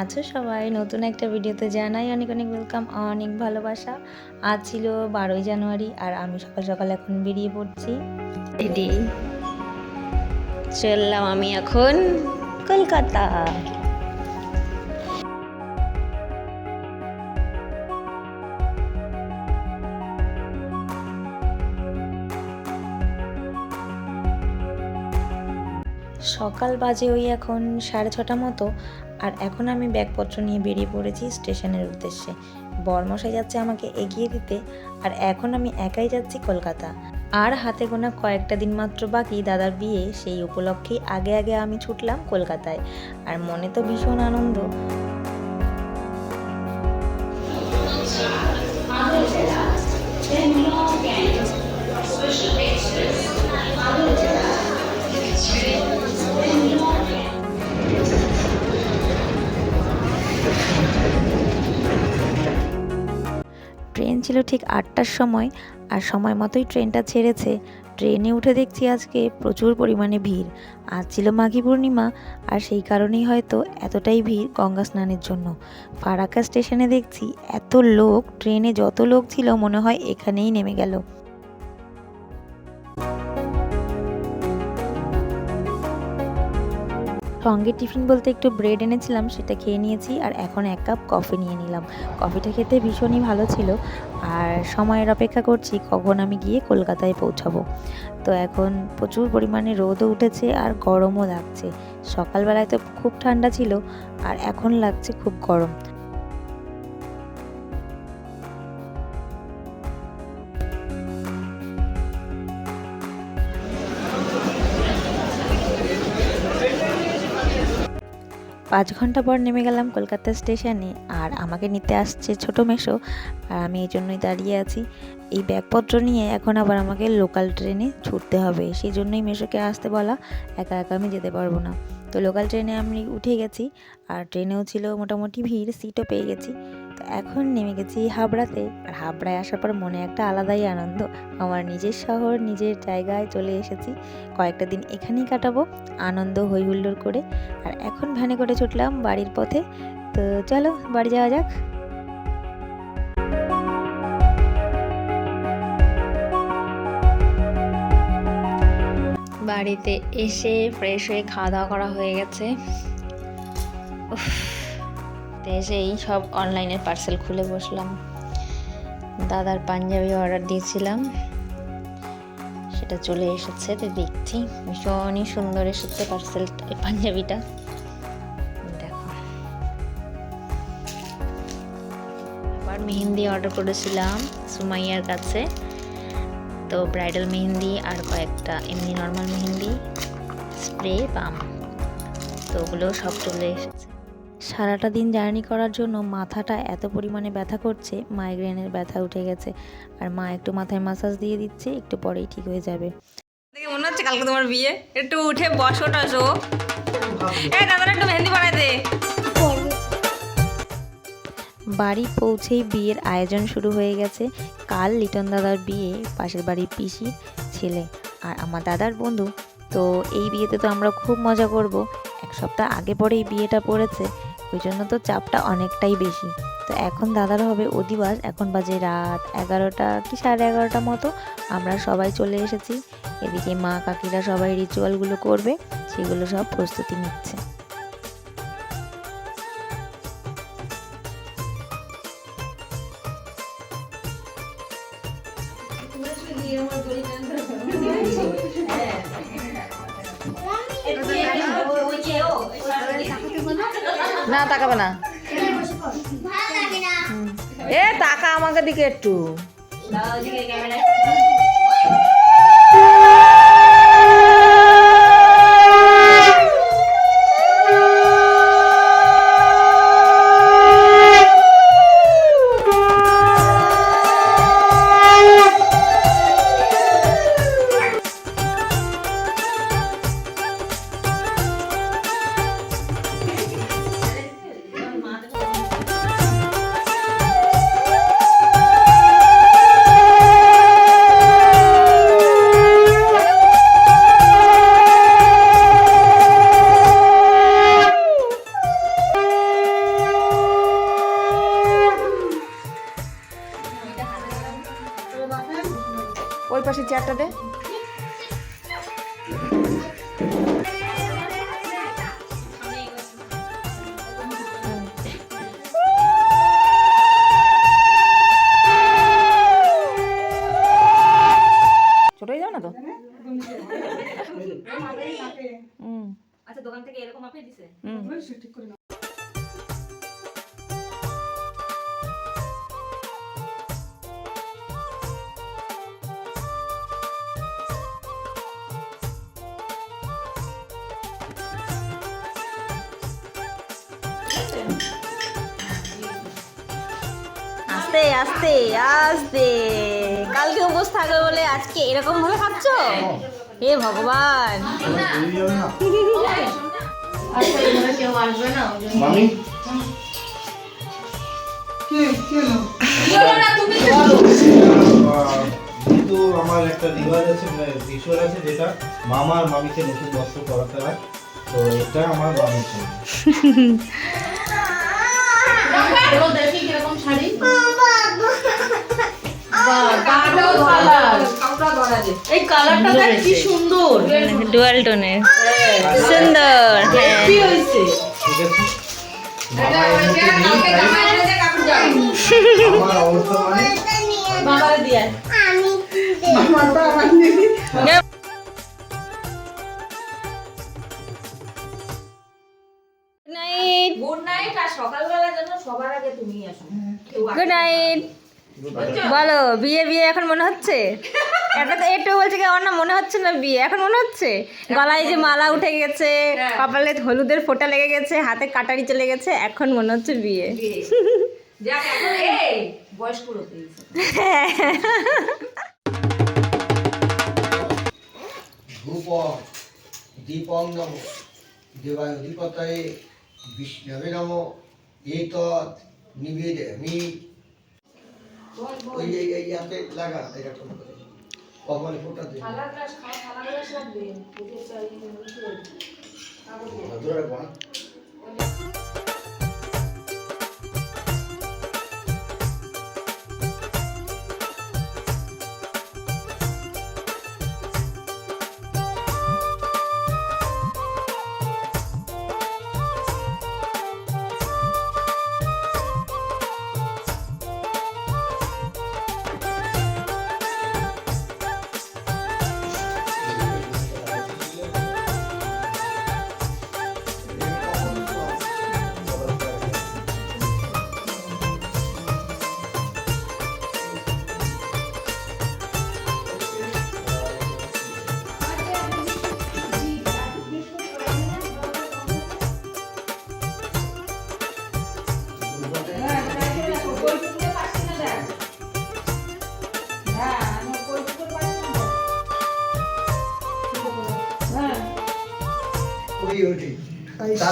আছো সবাই? নতুন একটা ভিডিওতে জানাই অনেক অনেক ওয়েলকাম অনেক ভালোবাসা। আজ ছিল বারোই জানুয়ারি আর আমি সকাল সকাল এখন বেরিয়ে পড়ছি। চললাম আমি এখন কলকাতা। সকাল বাজে ওই এখন সাড়ে ছটা মতো, আর এখন আমি ব্যাগপত্র নিয়ে বেরিয়ে পড়েছি স্টেশনের উদ্দেশ্যে। বরমশাই যাচ্ছে আমাকে এগিয়ে দিতে, আর এখন আমি একাই যাচ্ছি কলকাতা। আর হাতে গোনা কয়েকটা দিন মাত্র বাকি দাদার বিয়ে, সেই উপলক্ষেই আগে আগে আমি ছুটলাম কলকাতায়। আর মনে তো ভীষণ আনন্দ। ছিল ঠিক আটটার সময় আর সময় মতোই ট্রেনটা ছেড়েছে। ট্রেনে উঠে দেখছি আজকে প্রচুর পরিমাণে ভিড়। আজ ছিল মাঘি পূর্ণিমা আর সেই কারণেই হয়তো এতটাই ভিড় গঙ্গা স্নানের জন্য। ফারাক্কা স্টেশনে দেখছি এত লোক, ট্রেনে যত লোক ছিল মনে হয় এখানেই নেমে গেল। সঙ্গে টিফিন বলতে একটু ব্রেড এনেছিলাম, সেটা খেয়ে নিয়েছি আর এখন এক কাপ কফি নিয়ে নিলাম। কফিটা খেতে ভীষণই ভালো ছিল আর সময়ের অপেক্ষা করছি কখন আমি গিয়ে কলকাতায় পৌঁছাবো। তো এখন প্রচুর পরিমাণে রোদও উঠেছে আর গরমও লাগছে। সকালবেলায় তো খুব ঠান্ডা ছিল আর এখন লাগছে খুব গরম। পাঁচ ঘণ্টা পর নেমে গেলাম কলকাতা স্টেশনে আর আমাকে নিতে আসছে ছোটো মেশো আর আমি এই জন্যই দাঁড়িয়ে আছি। এই ব্যাগপত্র নিয়ে এখন আবার আমাকে লোকাল ট্রেনে ছুটতে হবে। সেই জন্যই মেশোকে আসতে বলা, একা একা আমি যেতে পারব না। তো লোকাল ট্রেনে আমি উঠে গেছি আর ট্রেনেও ছিল মোটামুটি ভিড় সিটও পেয়ে গেছি। তো এখন নেমে গেছি হাবড়াতে। আর হাবড়ায় আসার পর মনে একটা আলাদাই আনন্দ। আমার নিজের শহর নিজের জায়গায় চলে এসেছি। কয়েকটা দিন এখানেই কাটাবো আনন্দ হই হুল্লোড় করে। আর এখন ভ্যানে করে ছুটলাম বাড়ির পথে। তো চলো বাড়ি যাওয়া যাক। বাড়িতে এসে ফ্রেশ হয়ে খাওয়া দাওয়া করা হয়ে গেছে। উফ, এসেই সব অনলাইনের পার্সেল খুলে বসলাম। দাদার পাঞ্জাবি অর্ডার দিয়েছিলাম। সেটা চলে এসেছে, তো দেখছি। ভীষণই সুন্দর এসেছে পার্সেল পাঞ্জাবিটা। দেখো। আবার মেহেন্দি অর্ডার করেছিলাম সুমাইয়ার কাছে। তো ব্রাইডাল মেহেন্দি আর কয়েকটা, এমনি নর্মাল মেহেন্দি স্প্রে বাম তো ওগুলো সব চলে এসেছে। সারাটা দিন জার্নি করার জন্য মাথাটা এত পরিমাণে ব্যথা করছে মাইগ্রেনের ব্যথা উঠে গেছে। আর মা একটু মাথায় মাসাজ দিয়ে দিচ্ছে একটু পরেই ঠিক হয়ে যাবে। দেখে মনে হচ্ছে কালকে তোমার বিয়ে। একটু উঠে বসো টসো। এ দাদার একটু মেহেন্দি বানাই দে। বাড়ি পৌঁছেই বিয়ের আয়োজন শুরু হয়ে গেছে। কাল লিটন দাদার বিয়ে পাশের বাড়ির পিসির ছেলে আর আমার দাদার বন্ধু। তো এই বিয়েতে তো আমরা খুব মজা করব। এক সপ্তাহ আগে পরে এই বিয়েটা পড়েছে। ওই জন্য তো চাপটা অনেকটাই বেশি। তো এখন দাদার হবে অধিবাস এখন বাজে রাত এগারোটা কি সাড়ে এগারোটা মতো, আমরা সবাই চলে এসেছি। এদিকে মা কাকিরা সবাই রিচুয়ালগুলো করবে, সেগুলো সব প্রস্তুতি নিচ্ছে। না তাকাবে না। এ টাকা আমাকে দিকে একটু। পাশে চেয়ারটা দে। যাও না তো? আচ্ছা দোকান থেকে এরকম মাপিয়ে দিছে? আস্তে আস্তে আস্তে। কালকে উপোস থাকবে বলে আজকে এরকম ভাবে খাচ্ছ হে ভগবান। কিন্তু আমার একটা রিওয়াজ আছে মানে রিচুয়াল আছে যেটা মামা আর মামিকে নতুন বস্ত্র পরাতে হয়। তো এটা আমার মামির জন্য। এই কালারটা দেখ কি সুন্দর। ডুয়াল সুন্দর। হ্যাঁ। মানে বাবারে দিয়ে নাইট গুড নাইট আর সকালবেলা যেন সবার আগে তুমি আসো। গুড নাইট বলো বিয়ে বিয়ে এখন মনে হচ্ছে? একটা তো একটু বলছে কি আমার না মনে হচ্ছে না বিয়ে এখন মনে হচ্ছে? গলায় যে মালা উঠে গেছে কপালে হলুদের ফোঁটা লেগে গেছে হাতে কাটারি চলে গেছে এখন মনে হচ্ছে বিয়ে। এই হয়ে দীপং নম দেবায় অধিপতয়ে বিষ্ণবে নম। এতৎ নিবেদমি। ওই এই এই হাতে লাগা এরকম করে? কপালে ফোটা দে ধরে রাখব না?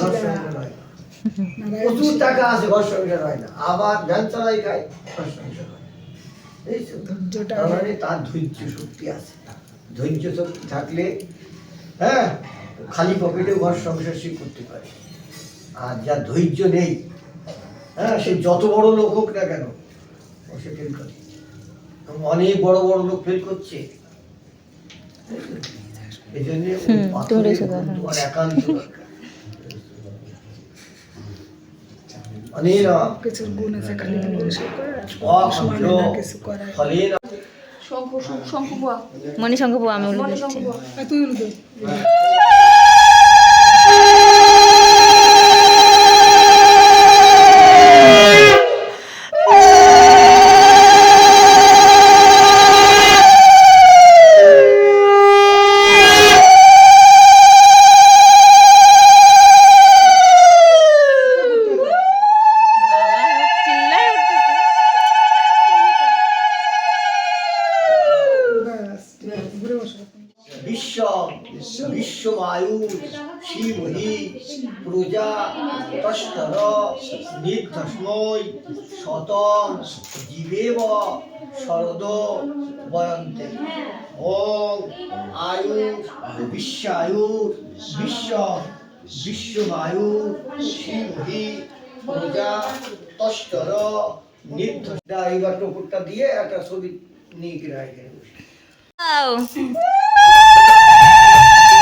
ঘর সংসার হয় প্রচুর টাকা আছে ঘর সংসার হয় না। আবার ধ্যান চালাই খায় ঘর সংসার হয় তার মানে ধৈর্য শক্তি আছে। ধৈর্য শক্তি থাকলে হ্যাঁ খালি পকেটেও ঘর সংসার সে করতে পারে। আর যা ধৈর্য নেই হ্যাঁ সে যত বড় লোক হোক না কেন ও সে ফেল করে। অনেক বড় বড় লোক ফেল করছে। এই জন্য একান্ত দরকার। গুণ আছে খালি পরিষ্কার করে অহংজ ফলেন মণি শঙ্খ বুয়া আমি বলে দিচ্ছি। আর তুই উল্টো চিল্লাই উঠতেছে ব্যাস ঘুরে বসো বিশ্ব বিশ্ববায়ু শিবহি প্রজা তস্তর নির্ধস্মৈ শতং জীবেব শরদ বয়ন্তে ওং আয়ু বিশ্বায়ু বিশ্ব বিশ্ববায়ু শিবহি প্রজা তস্তর নির্ধস এইবার টুকুরটা দিয়ে একটা ছবি নিয়ে কিনা এখানে